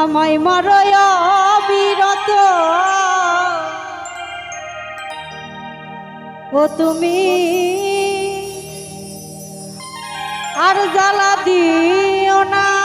আমায় মারয়া বিরত। ও তুমি আর জ্বালা দিও না।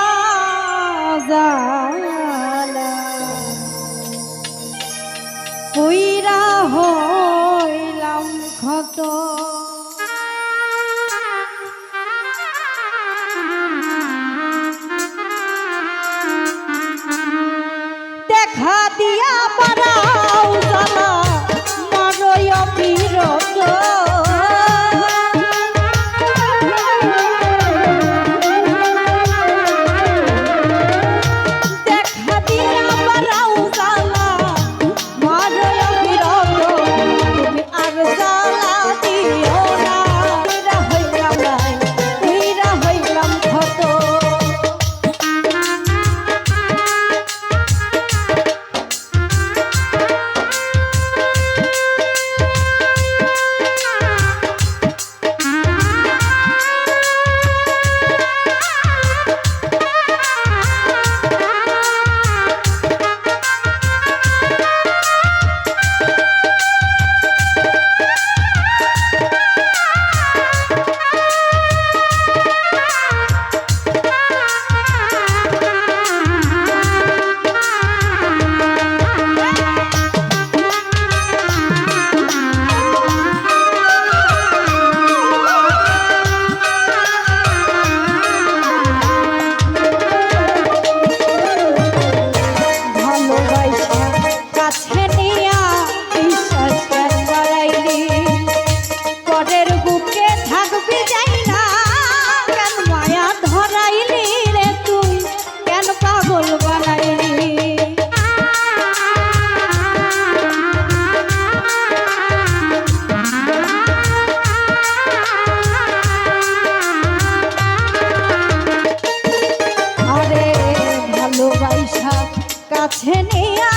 সব কাছে নিয়ে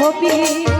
হবি।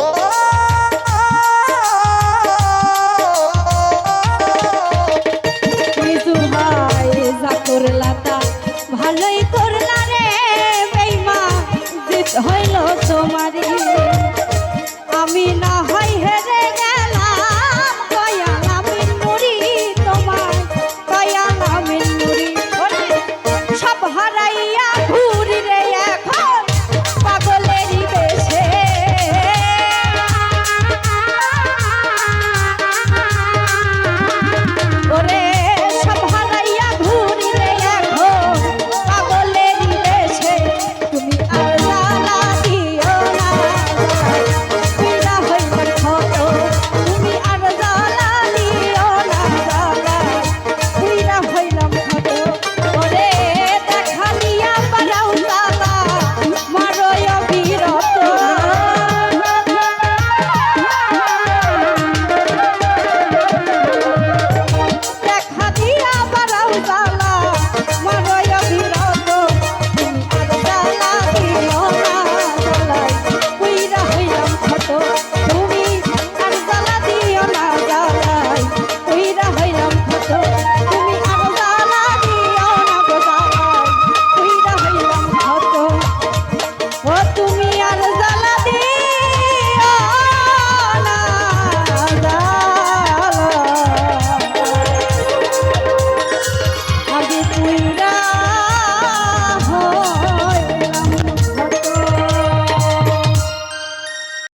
Tô.